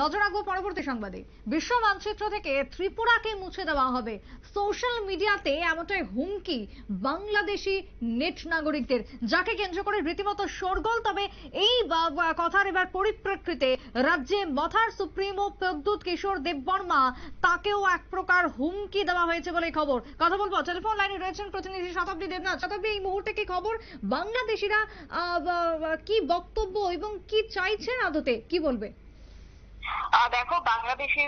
নজর রাখব পরবর্তী সংবাদে। বিশ্ব মানচিত্র থেকে ত্রিপুরাকে মুছে দেওয়া হবে। সোশ্যাল মিডিয়াতে এমনটাই হুমকি বাংলাদেশি নেট নাগরিকদের, যাকে কেন্দ্র করে রীতিমতো শোরগোল। তবে এই কথার এবার পরিপ্রেক্ষিতে রাজ্যে মথার সুপ্রিমো প্রদ্যুৎ কিশোর দেববর্মা, তাকেও এক প্রকার হুমকি দেওয়া হয়েছে বলে খবর। কথা বলব, টেলিফোন লাইনে রয়েছেন প্রতিনিধি শতাব্দী দেবনাথ। শতাব্দী, এই মুহূর্তে কি খবর? বাংলাদেশিরা কি বক্তব্য এবং কি চাইছেন আদতে? কি বলবে? দেখো, বাংলাদেশে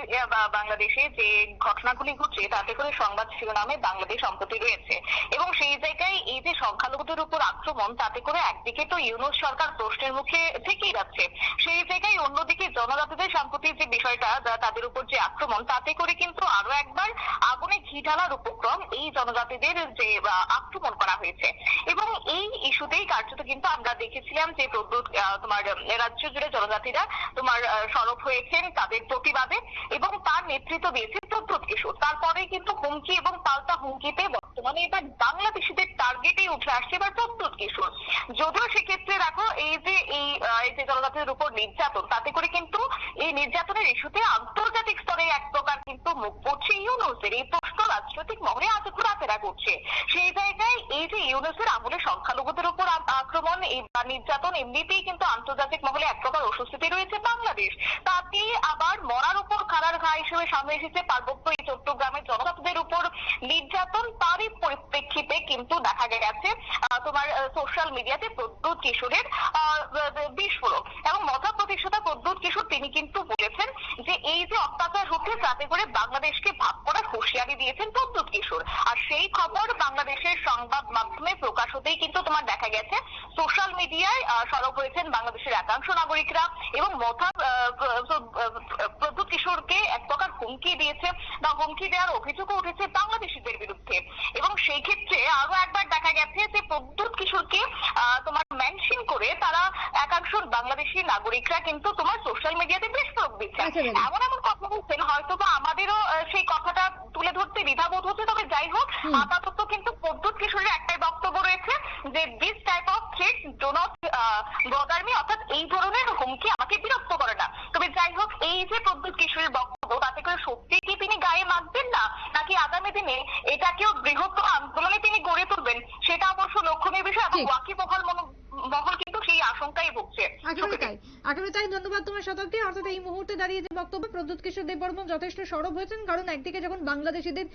বাংলাদেশে যে ঘটনাগুলি ঘটছে, তাতে করে সংবাদ শিরোনামে বাংলাদেশ সম্প্রতি রয়েছে। এবং সেই জায়গায় এই যে সংখ্যালঘুদের উপর আক্রমণ, তাতে করে একদিকে তো ইউনুস সরকার প্রশ্নের মুখে থেকেই যাচ্ছে। সেই জায়গায় অন্যদিকে জনজাতিদের সম্প্রতি যে বিষয়টা তাদের উপর যে আক্রমণ, তাতে করে কিন্তু আরও একবার আগুনে ঘি ঢালার উপক্রম এই জনজাতিদের যে আক্রমণ করা হয়েছে। এবং এই ইস্যুতেই কার্যত কিন্তু আমরা দেখেছিলাম যে প্রদ্যুৎ তোমার রাজ্য জুড়ে জনজাতিরা তোমার সরব হয়েছেন। তাদের প্রতিবাদে এবং তার নেতৃত্ব দিয়েছে প্রত্যুত কিশোর তারপরে কিন্তু হুমকি এবং পাল্টা হুমকিতে বর্তমানে এবার বাংলাদেশিদের টার্গেটে উঠে আসছে, এবার প্রদ্যুৎ কিশোর যদিও সেক্ষেত্রে দেখো, এই যে এই যে জনজাতিদের উপর নির্যাতন, তাতে করে কিন্তু এই নির্যাতনের ইস্যুতে আন্তর্জাতিক স্তরে এক প্রকার কিন্তু মুখ পড়ছে ইউনুসের। এই প্রশ্ন রাজনৈতিক মহলে আজ ঘোরাফেরা করছে। সেই জায়গায় এই যে ইউনুসের আমলে সংখ্যালঘুদের উপর আক্রমণ বা নির্যাতন, এমনিতেই কিন্তু আন্তর্জাতিক মহলে এক প্রকার অস্বস্তিতে রয়েছে বাংলাদেশ। তাতে আবার মরার উপর খাড়ার ঘা হিসেবে সামনে এসেছে পার্বত্য এই চট্টগ্রামের জনজাতিদের উপর নির্যাতন তারই পরিপ্রেক্ষিতে কিন্তু দেখা গেছে তোমার সোশ্যাল মিডিয়াতে প্রদ্যুৎ কিশোরের বিস্ফোরক এবং মজা প্রতিষ্ঠাতা প্রদ্যুৎ কিশোর তিনি কিন্তু বলেছেন যে এই যে অত্যাচার হচ্ছে, তাতে করে বাংলাদেশকে ভাগ করার হুঁশিয়ারি দিয়েছেন প্রদ্যুৎ কিশোর। আর সেই খবর বাংলাদেশের সংবাদ মাধ্যমে প্রকাশ হতেই কিন্তু তোমার দেখা গেছে সোশ্যাল মিডিয়ায় সরব হয়েছেন বাংলাদেশের একাংশ নাগরিকরা এবং মথা প্রদ্যুৎ কিশোরকে এক প্রকার হুমকি দিয়েছে বা হুমকি দেওয়ার অভিযোগও উঠেছে বাংলাদেশিদের বিরুদ্ধে এবং সেই ক্ষেত্রে আরও একবার দেখা গেছে যে প্রদ্যুৎ কিশোরকে আহ, তোমার মেনশন করে তারা একাংশ বাংলাদেশি নাগরিকরা কিন্তু তোমার সোশ্যাল মিডিয়াতে বিস্ফোরক দিচ্ছে একেবারে। এমন এমন কথা বলছেন হয়তো বা আমাদেরও সেই কথাটা তুলে ধরতে দ্বিধাবোধ হচ্ছে তবে যাই হোক আপাতত কিন্তু প্রদ্যুৎ কিশোরের একটাই বক্তব্য রয়েছে যে this type of threat do not bother me অর্থাৎ এই ধরনের হুমকি আমাকে বিরক্ত করে না। তবে যাই হোক এই যে প্রদ্যুৎ কিশোরের বক্তব্য তাতে করে সত্যি কি তিনি গায়ে মাখবেন না? নাকি আগামী দিনে এটাকেও বৃহত্তর আন্দোলনে তিনি গড়ে তুলবেন? সেটা অবশ্য লক্ষণীয় বিষয় এবং। ওয়াকিবহাল মনো- মহল কিন্তু সেই আশঙ্কাই ভুগছে একেবারে তাই ধন্যবাদ তোমার শতাব্দী। অর্থাৎ এই মুহূর্তে দাঁড়িয়ে যে বক্তব্য, প্রদ্যুৎ কিশোর দেববর্মন যথেষ্ট সরব হয়েছেন। কারণ একদিকে যখন বাংলাদেশিদের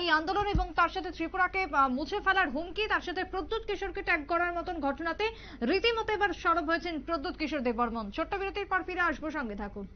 এই আন্দোলন এবং তার সাথে ত্রিপুরাকে মুছে ফেলার হুমকি, তার সাথে প্রদ্যুৎ কিশোরকে ট্যাগ করার মতন ঘটনাতে রীতিমতো এবার সরব হয়েছেন প্রদ্যুৎ কিশোর দেববর্মন। ছোট্ট বিরতির পর ফিরে আসব সঙ্গে থাকুন।